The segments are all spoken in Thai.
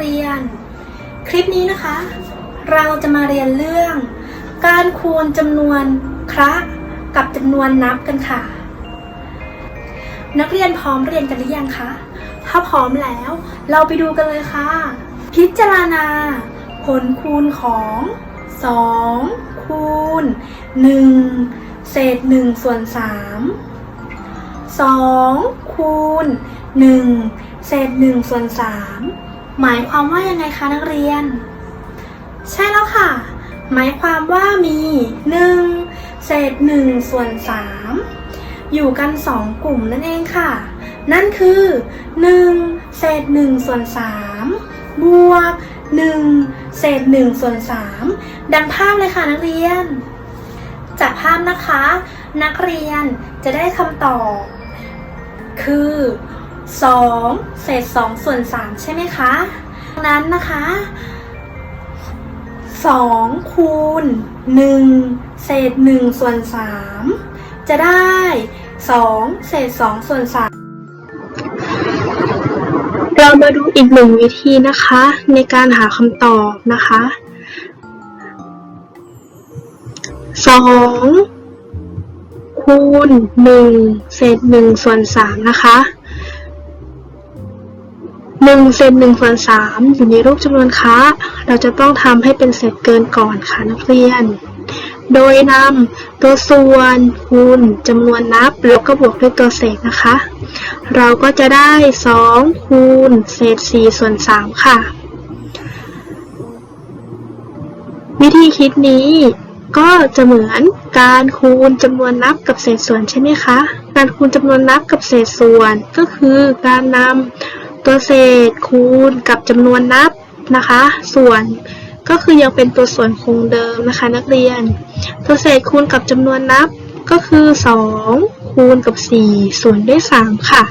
เรียน คลิปนี้นะคะ เราจะมาเรียนเรื่อง การคูณจำนวนคระกับจำนวนนับกันค่ะ นักเรียนพร้อมเรียนกันหรือยังคะถ้าพร้อมแล้ว เราไปดูกันเลยค่ะ พิจารณา ผลคูณของ 2 คูณ 1 เศษ 1 ส่วน 3 2 คูณ 1 เศษ 1 ส่วน 3 หมายความว่ายังไงคะนักเรียน ใช่แล้วค่ะ หมายความว่ามี 1 เศษ 1 ส่วน 3 อยู่กัน 2 กลุ่มนั่นเองค่ะ นั่นคือ 1 เศษ 1 ส่วน 3 บวก 1 เศษ 1 ส่วน 3 ดังภาพเลยค่ะนักเรียน จากภาพนะคะ นักเรียนจะได้คำตอบ คือ 2 เศษ 2 ส่วน 3 ใช่ไหมคะดังนั้นนะคะ 2 คูณ 1 เศษ 1 ส่วน 3 จะได้ 2 เศษ 2 ส่วน 3เรามาดูอีกหนึ่งวิธีนะคะ ในการหาคำตอบนะคะสองคูณหนึ่งเศษหนึ่งส่วนสามนะคะ หนึ่งเศษหนึ่งส่วนสามอยู่ในรูปจำนวนค้า เราจะต้องทำให้เป็นเศษเกินก่อนค่ะนักเรียน โดยนำตัวส่วนคูณจำนวนนับแล้วก็บวกด้วยตัวเศษนะคะ เราก็จะได้ 2 คูณเศษ4ส่วน3ค่ะ วิธีคิดนี้ก็จะเหมือนการคูณจำนวนนับกับเศษส่วนใช่ไหมคะ การคูณจำนวนนับกับเศษส่วน ก็คือการนำ ตัวเศษคูณกับจำนวนนับนะคะ ส่วนก็คือยังเป็นตัวส่วนคงเดิมนะคะนักเรียน ตัวเศษคูณกับจำนวนนับก็คือ 2 คูณกับ 4 ส่วนด้วย 3 ค่ะ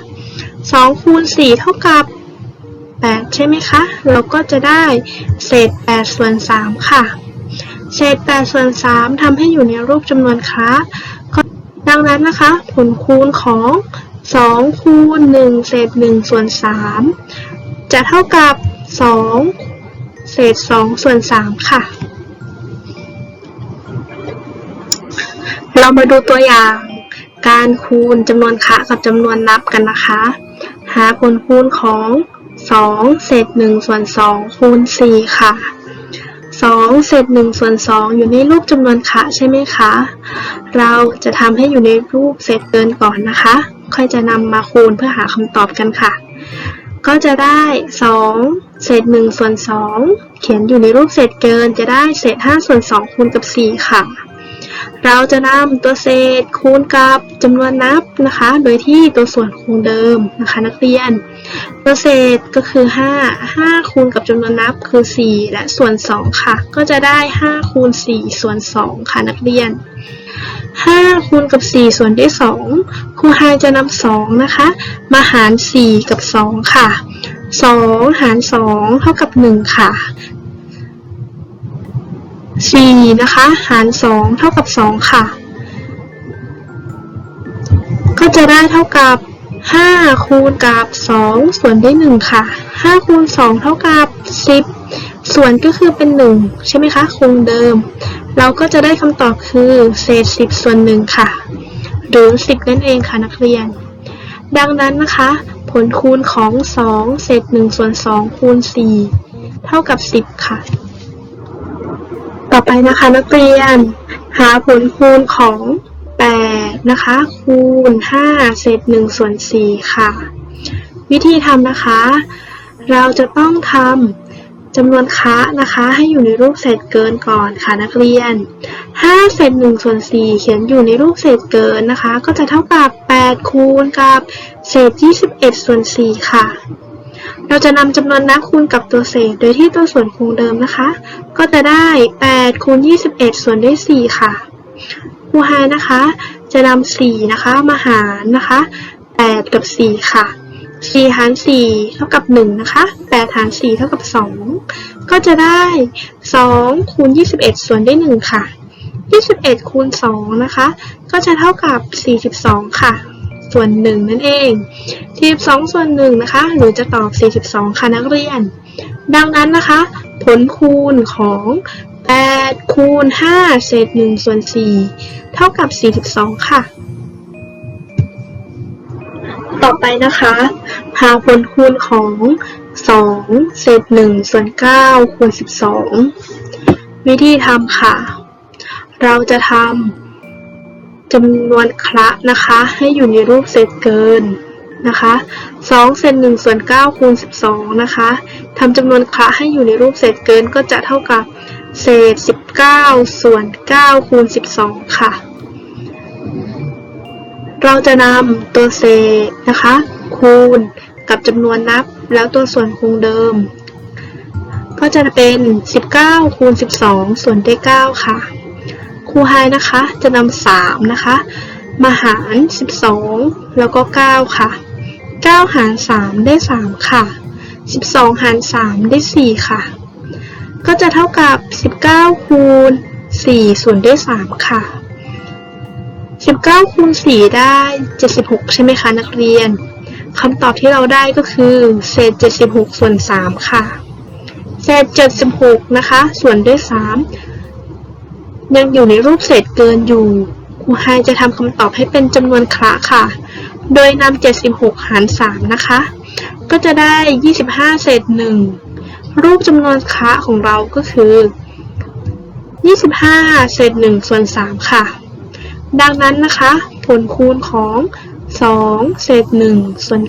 2 คูณ 4 เท่ากับ 8 ใช่ไหมคะ เราก็จะได้เศษ 8 ส่วน 3 ค่ะ เศษ 8 ส่วน 3ทำให้อยู่ในรูปจำนวนค้าดังนั้นนะคะ ผลคูณของ 2คูณ1เศษ1ส่วน3จะเท่ากับ2เศษ2ส่วน3ค่ะ เรามาดูตัวอย่างการคูณจำนวนคะกับจำนวนนับกันนะคะ หาผลคูณของ2เศษ1ส่วน2คูณ4ค่ะ2เศษ1ส่วน2อยู่ในรูปจำนวนคะใช่ไหมคะ เราจะทำให้อยู่ในรูปเศษเกินก่อนนะคะ ค่อยจะนำมาคูณเพื่อหาคำตอบกันค่ะ ก็จะได้ 2 เศษ1ส่วน2เขียนอยู่ในรูปเศษเกินจะได้เศษ5ส่วน2คูณกับ 4 ค่ะ เราจะนำตัวเศษคูณกับจำนวนนับนะคะ โดยที่ตัวส่วนคงเดิมนะคะ นักเรียน ตัวเศษก็คือ 5 5 คูณกับจำนวนนับคือ 4 และส่วน 2 ค่ะ ก็จะได้ 5 คูณ 4 ส่วน 2 ค่ะนักเรียน 5 คูณกับ 4 ส่วนด้วย 2 ครูไฮจะนำ2นะคะ มาหาร 4 กับ 2 ค่ะ 2 หาร 2 เท่ากับ 1 ค่ะ 4 นะคะ หาร 2 เท่ากับ 2 ค่ะ ก็จะได้เท่ากับ 5คูณกับ2ส่วนด้วย1ค่ะ5คูณ2เท่ากับ10ส่วนก็คือเป็น1ใช่ไหมคะคงเดิม เราก็จะได้คำตอบคือเศษ10ส่วน1ค่ะ หรือ10นั่นเองค่ะนักเรียน ดังนั้นนะคะ ผลคูณของ2เศษ1ส่วน2คูณ4เท่ากับ10ค่ะ ต่อไปนะคะนักเรียน หาผลคูณของ นะคะ คูณ 5 เศษ1ส่วน4ค่ะ วิธีทำนะคะ เราจะต้องทำจำนวนคะนะคะ ให้อยู่ในรูปเศษเกินก่อนค่ะนักเรียน 5 เศษ1ส่วน4เขียนอยู่ในรูปเศษเกินนะคะ ก็จะเท่ากับ 8 คูณกับเศษ 21 ส่วน4ค่ะเราจะนำจำนวนนับคูณกับตัวเศษ โดยที่ตัวส่วนคงเดิมนะคะ ก็จะได้ 8 คูณ 21 ส่วนด้วย 4 ค่ะครูไฮนะคะ จะนำ4นะคะมาหารนะคะ8กับ4ค่ะ4หาร4เท่ากับ1นะคะ8หาร4เท่ากับ2ก็จะได้2คูณ21ส่วนได้1ค่ะ21คูณ2นะคะ ก็จะเท่ากับ42ค่ะ ส่วน1นั่นเอง42ส่วน1นะคะ หรือจะตอบ42ค่ะนักเรียน ดังนั้นนะคะ ผลคูณของ 8คูณ5เศษ1ส่วน4เท่ากับ 42 ค่ะ ต่อไปนะคะ หาผลคูณของ 2 เศษ1ส่วน9คูณ 12 วิธีทำค่ะ เราจะทำจำนวนคละนะคะ ให้อยู่ในรูปเศษเกินนะคะ2เศษ1ส่วน9คูณ 12 นะคะทำจำนวนคละให้อยู่ในรูปเศษเกินก็จะเท่ากับ เศษ19ส่วน9คูณ12ค่ะ เราจะนำตัวเศษนะคะ คูณกับจำนวนนับ แล้วตัวส่วนคงเดิม ก็จะเป็น19คูณ12ส่วนด้วย9ค่ะครูไฮนะคะจะนำ3นะคะมาหาร 12 แล้วก็ 9 ค่ะ 9 หาร 3 ได้ 3 ค่ะ 12 หาร 3 ได้ 4 ค่ะ ก็จะเท่ากับ 19 คูณ 4 ส่วนด้วย 3 ค่ะ 19 คูณ 4 ได้ 76 ใช่ไหมคะนักเรียน คำตอบที่เราได้ก็คือ เศษ 76 ส่วน 3 ค่ะ เศษ 76 นะคะ ส่วนด้วย 3 ยังอยู่ในรูปเศษเกินอยู่ ครูไฮจะทำคำตอบให้เป็นจำนวนคละค่ะ โดยนำ76 หาร 3 นะคะ ก็จะได้ 25 เศษ 1 รูปจำนวนคะของเราก็คือ 25 เศษ1ส่วน 3 ค่ะ ดังนั้นนะคะ ผลคูณของ 2 เศษ1ส่วน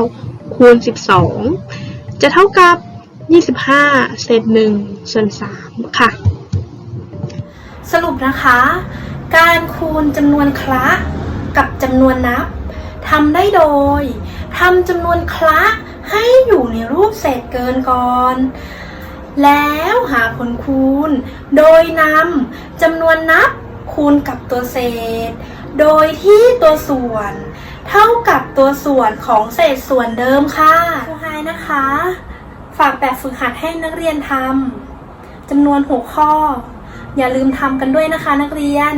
9 คูณ 12 จะเท่ากับ 25 เศษ1ส่วน 3 ค่ะ สรุปนะคะ การคูณจำนวนคละกับจำนวนนับทำได้โดยทำจำนวนคละ รูปเศษเกินก่อน แล้วหาผลคูณ โดยนำจำนวนนับคูณกับตัวเศษ โดยที่ตัวส่วน เท่ากับตัวส่วนของเศษส่วนเดิมค่ะครูไฮนะคะ ฝากแบบฝึกหัดให้นักเรียนทำจำนวน6ข้อ อย่าลืมทำกันด้วยนะคะนักเรียน